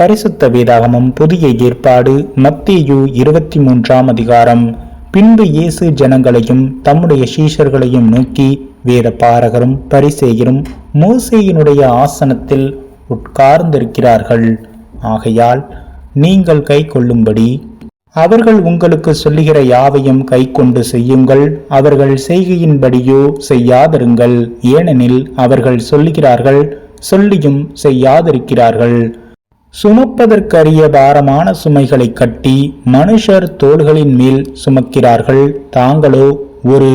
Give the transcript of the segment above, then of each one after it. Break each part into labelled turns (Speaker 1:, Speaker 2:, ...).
Speaker 1: பரிசுத்த வேதாகமம் புதிய ஏற்பாடு மத்தியு இருபத்தி மூன்றாம் அதிகாரம். பின்பு இயேசு ஜனங்களையும் தம்முடைய சீஷர்களையும் நோக்கி வேத பாரகரும் பரிசேயரும் மோசேயினுடைய ஆசனத்தில் உட்கார்ந்திருக்கிறார்கள். ஆகையால் நீங்கள் கை கொள்ளும்படி அவர்கள் உங்களுக்கு சொல்லுகிற யாவையும் கைக்கொண்டு செய்யுங்கள். அவர்கள் செய்கையின்படியோ செய்யாதிருங்கள். ஏனெனில் அவர்கள் சொல்லுகிறார்கள் சொல்லியும் செய்யாதிருக்கிறார்கள். சுமப்பதற்கரிய பாரமான சுமைகளை கட்டி மனுஷர் தோள்களின் மேல் சுமக்கிறார்கள். தாங்களோ ஒரு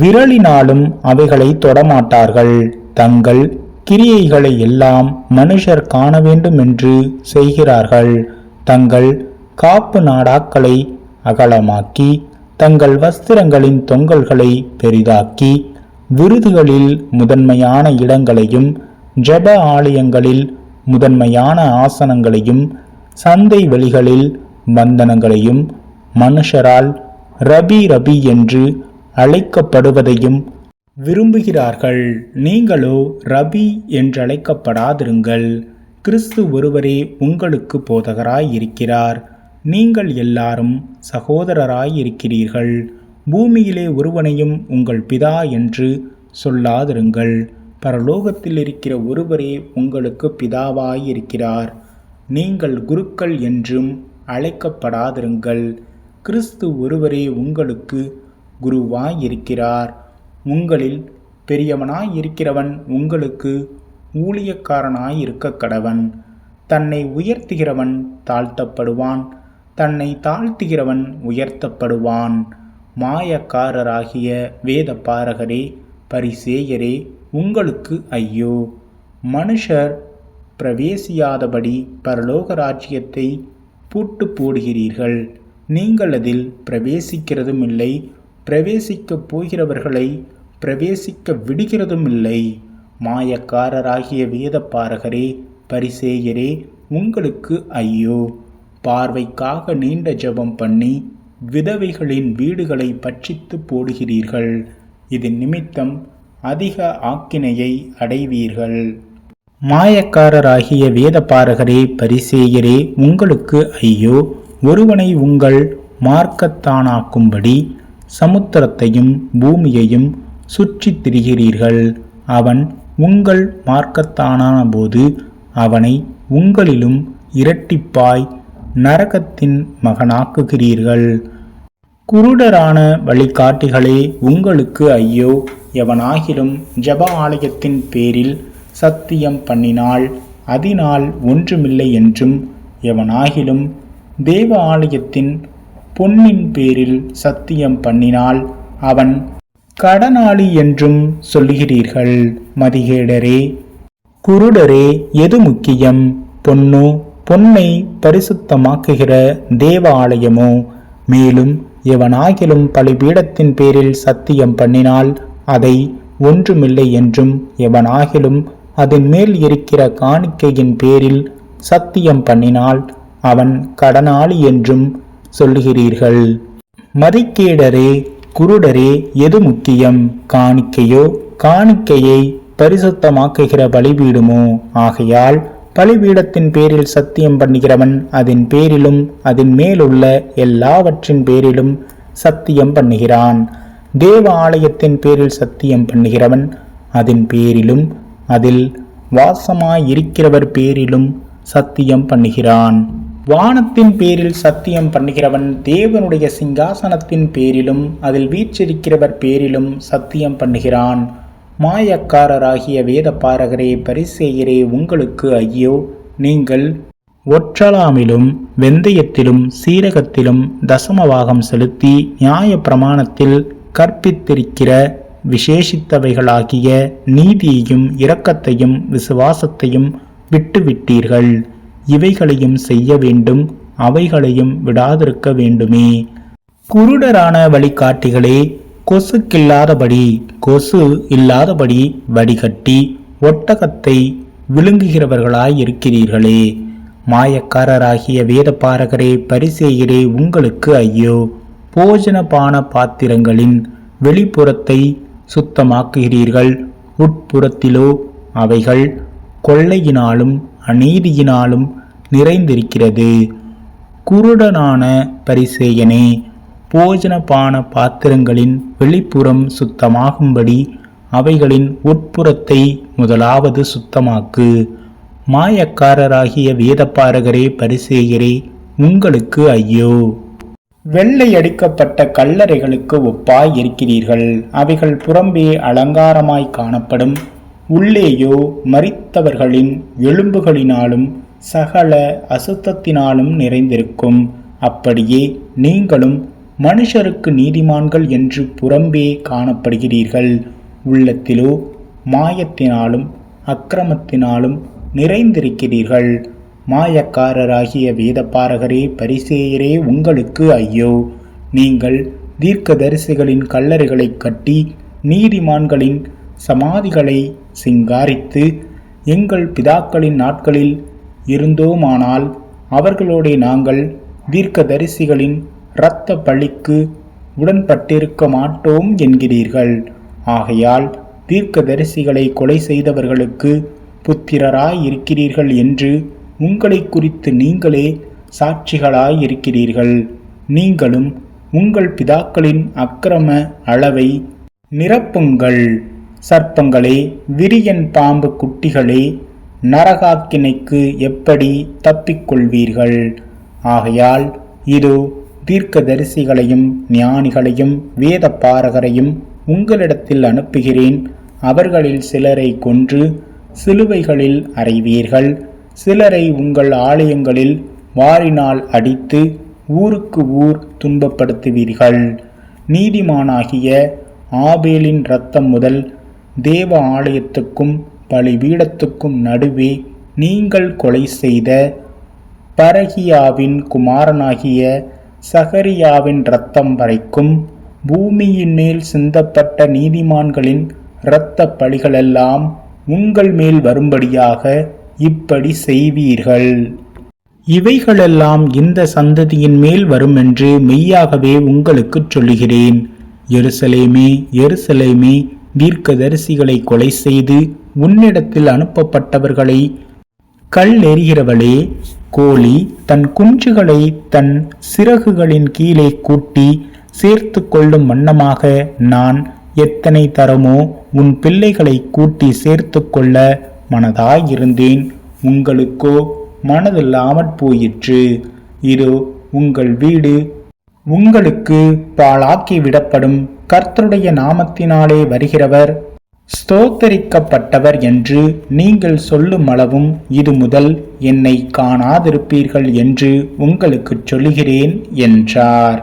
Speaker 1: விரலினாலும் அவைகளை தொடமாட்டார்கள். தங்கள் கிரியைகளை எல்லாம் மனுஷர் காண வேண்டும் என்று செய்கிறார்கள். தங்கள் காப்பு நாடாக்களை அகலமாக்கி தங்கள் வஸ்திரங்களின் தொங்கல்களை பெரிதாக்கி விருதுகளில் முதன்மையான இடங்களையும் ஜெப ஆலயங்களில் முதன்மையான ஆசனங்களையும் சந்தை வெளிகளில் வந்தனங்களையும் மனுஷரால் ரபி ரபி என்று அழைக்கப்படுவதையும் விரும்புகிறார்கள். நீங்களோ ரபி என்றழைக்கப்படாதிருங்கள். கிறிஸ்து ஒருவரே உங்களுக்கு போதகராய் இருக்கிறார் நீங்கள் எல்லாரும் சகோதரராய் இருக்கிறீர்கள் பூமியிலே ஒருவனையும் உங்கள் பிதா என்று சொல்லாதிருங்கள். பரலோகத்தில் இருக்கிற ஒருவரே உங்களுக்கு பிதாவாயிருக்கிறார். நீங்கள் குருக்கள் என்றும் அழைக்கப்படாதிருங்கள். கிறிஸ்து ஒருவரே உங்களுக்கு குருவாய் இருக்கிறார் உங்களில் பெரியவனாய் இருக்கிறவன் உங்களுக்கு ஊழியக்காரனாய் இருக்க கடவன் தன்னை உயர்த்துகிறவன் தாழ்த்தப்படுவான். தன்னை தாழ்த்துகிறவன் உயர்த்தப்படுவான். மாயக்காரராகிய வேத பாரகரே பரிசேயரே உங்களுக்கு ஐயோ. மனுஷர் பிரவேசியாதபடி பரலோக ராஜ்யத்தை பூட்டு போடுகிறீர்கள். நீங்கள் அதில் பிரவேசிக்கிறதும் இல்லை பிரவேசிக்கப் போகிறவர்களை பிரவேசிக்க விடுகிறதும் இல்லை மாயக்காரராகிய வேத பாரகரே பரிசேயரே உங்களுக்கு ஐயோ. பார்வைக்காக நீண்ட ஜெபம் பண்ணி விதவைகளின் வீடுகளை பட்சித்து போடுகிறீர்கள். இதன் நிமித்தம் அதிக ஆக்கினையை அடைவீர்கள். மாயக்காரராகிய வேதபாரகரே பரிசேயரே உங்களுக்கு ஐயோ! ஒருவனை உங்கள் மார்க்கத்தானாக்கும்படி சமுத்திரத்தையும் பூமியையும் சுற்றித் திரிகிறீர்கள். அவன் உங்கள் மார்க்கத்தானான போது அவனை உங்களிலும் இரட்டிப்பாய் நரகத்தின் மகனாக்குகிறீர்கள். குருடரான வழிகாட்டிகளே உங்களுக்கு ஐயோ! எவனாகிலும் ஜப ஆலயத்தின் பேரில் சத்தியம் பண்ணினால் அதனால் ஒன்றுமில்லை என்றும் எவனாகிலும் தேவ ஆலயத்தின் பொன்னின் பேரில் சத்தியம் பண்ணினால் அவன் கடனாளி என்றும் சொல்லுகிறீர்கள். மதிகேடரே குருடரே எது முக்கியம்? பொன்னோ பொன்னை பரிசுத்தமாக்குகிற தேவ ஆலயமோ மேலும் எவனாகிலும் பலிபீடத்தின் பேரில் சத்தியம் பண்ணினால் அதை ஒன்றுமில்லை என்றும் எவனாகிலும் அதன் மேல் இருக்கிற காணிக்கையின் பேரில் சத்தியம் பண்ணினால் அவன் கடனாளி என்றும் சொல்லுகிறீர்கள். மதிக்கீடரே குருடரே எது முக்கியம்? காணிக்கையோ காணிக்கையை பரிசுத்தமாக்குகிற பலிபீடுமோ? ஆகையால் பலிபீடத்தின் பேரில் சத்தியம் பண்ணுகிறவன் அதன் பேரிலும் அதன் மேலுள்ள எல்லாவற்றின் பேரிலும் சத்தியம் பண்ணுகிறான். தேவ ஆலயத்தின் பேரில் சத்தியம் பண்ணுகிறவன் அதன் பேரிலும் அதில் வாசமாயிருக்கிறவர் பேரிலும் சத்தியம் பண்ணுகிறான். வானத்தின் பேரில் சத்தியம் பண்ணுகிறவன் தேவனுடைய சிங்காசனத்தின் பேரிலும் அதில் வீற்றிருக்கிறவர் பேரிலும் சத்தியம் பண்ணுகிறான். மாயக்காரராகிய வேத பாரகரே பரிசேயரே உங்களுக்கு ஐயோ நீங்கள் ஒற்றலாமிலும் வெந்தயத்திலும் சீரகத்திலும் தசமவாகம் செலுத்தி நியாய பிரமாணத்தில் கற்பித்திருக்கிற விசேஷித்தவைகளாகிய நீதியையும் இரக்கத்தையும் விசுவாசத்தையும் விட்டுவிட்டீர்கள். இவைகளையும் செய்ய வேண்டும் அவைகளையும் விடாதிருக்க வேண்டுமே. குருடரான வழிகாட்டிகளே கொசுக்கில்லாதபடி கொசு இல்லாதபடி வடிகட்டி ஒட்டகத்தை விழுங்குகிறவர்களாய் இருக்கிறீர்களே மாயக்காரராகிய வேதபாரகரே பரிசெய்கிறே உங்களுக்கு ஐயோ. போஜன பான பாத்திரங்களின் வெளிப்புறத்தை சுத்தமாக்குகிறீர்கள். உட்புறத்திலோ அவைகள் கொள்ளையினாலும் அநீதியினாலும் நிறைந்திருக்கிறது. குருடனான பரிசேயனே போஜனபான பாத்திரங்களின் வெளிப்புறம் சுத்தமாகும்படி அவைகளின் உட்புறத்தை முதலாவது சுத்தமாக்கு. மாயக்காரராகிய வேதப்பாரகரே பரிசேயரே உங்களுக்கு ஐயோ. வெள்ளை அடிக்கப்பட்ட கல்லறைகளுக்கு ஒப்பாய் இருக்கிறீர்கள். அவைகள் புறம்பே அலங்காரமாய் காணப்படும். உள்ளேயோ மறித்தவர்களின் எலும்புகளினாலும் சகல அசுத்தத்தினாலும் நிறைந்திருக்கும். அப்படியே நீங்களும் மனுஷருக்கு நீதிமான்கள் என்று புறம்பே காணப்படுகிறீர்கள். உள்ளத்திலோ மாயத்தினாலும் அக்கிரமத்தினாலும் நிறைந்திருக்கிறீர்கள். மாயக்காரராகிய வேதப்பாரகரே பரிசேயரே உங்களுக்கு ஐயோ! நீங்கள் தீர்க்கதரிசிகளின் கல்லறைகளை கட்டி நீதிமான்களின் சமாதிகளை சிங்காரித்து எங்கள் பிதாக்களின் நாட்களில் இருந்தோமானால் அவர்களோடே நாங்கள் தீர்க்கதரிசிகளின் இரத்த பழிக்கு உடன்பட்டிருக்க மாட்டோம் என்கிறீர்கள். ஆகையால் தீர்க்கதரிசிகளை கொலை செய்தவர்களுக்கு புத்திரராய் இருக்கிறீர்கள் என்று உங்களை குறித்து நீங்களே சாட்சிகளாய் இருக்கிறீர்கள் நீங்களும் உங்கள் பிதாக்களின் அக்கிரம அளவை நிரப்புங்கள். சர்ப்பங்களே விரியன் பாம்பு குட்டிகளே நரகாக்கினைக்கு எப்படி தப்பிக்கொள்வீர்கள்? ஆகையால் இதோ தீர்க்கதரிசிகளையும் ஞானிகளையும் வேத பாரகரையும் உங்களிடத்தில் அனுப்புகிறேன். அவர்களில் சிலரை கொன்று சிலுவைகளில் அறைவீர்கள். சிலரை உங்கள் ஆலயங்களில் வாரினால் அடித்து ஊருக்கு ஊர் துன்பப்படுத்துவீர்கள். நீதிமானாகிய ஆபேலின் இரத்தம் முதல் தேவ ஆலயத்துக்கும் பலிபீடத்துக்கும் நடுவே நீங்கள் கொலை செய்த பரகியாவின் குமாரனாகிய சகரியாவின் இரத்தம் வரைக்கும் பூமியின் மேல் சிந்தப்பட்ட நீதிமான்களின் இரத்த பழிகளெல்லாம் உங்கள் மேல் வரும்படியாக இப்படி செய்வீர்கள். இவைகளெல்லாம் இந்த சந்ததியின் மேல் வரும் என்று மெய்யாகவே உங்களுக்கு சொல்லுகிறேன். எருசலேமே எருசலேமே தீர்க்கதரிசிகளை கொலை செய்து உன்னிடத்தில் அனுப்பப்பட்டவர்களை கல் எறிகிறவளே கோழி தன் குஞ்சுகளை தன் சிறகுகளின் கீழே கூட்டி சேர்த்து கொள்ளும் வண்ணமாக நான் எத்தனை தரமோ உன் பிள்ளைகளை கூட்டி சேர்த்து கொள்ள மனதாயிருந்தேன். உங்களுக்கோ மனதில்லாமற் போயிற்று. இதோ உங்கள் வீடு. உங்களுக்கு பாழாக்கி விடப்படும் கர்த்தருடைய நாமத்தினாலே வருகிறவர். ஸ்தோத்தரிக்கப்பட்டவர் என்று நீங்கள் சொல்லும் அளவும் இது முதல் என்னை காணாதிருப்பீர்கள் என்று உங்களுக்குச் சொல்லுகிறேன் என்றார்.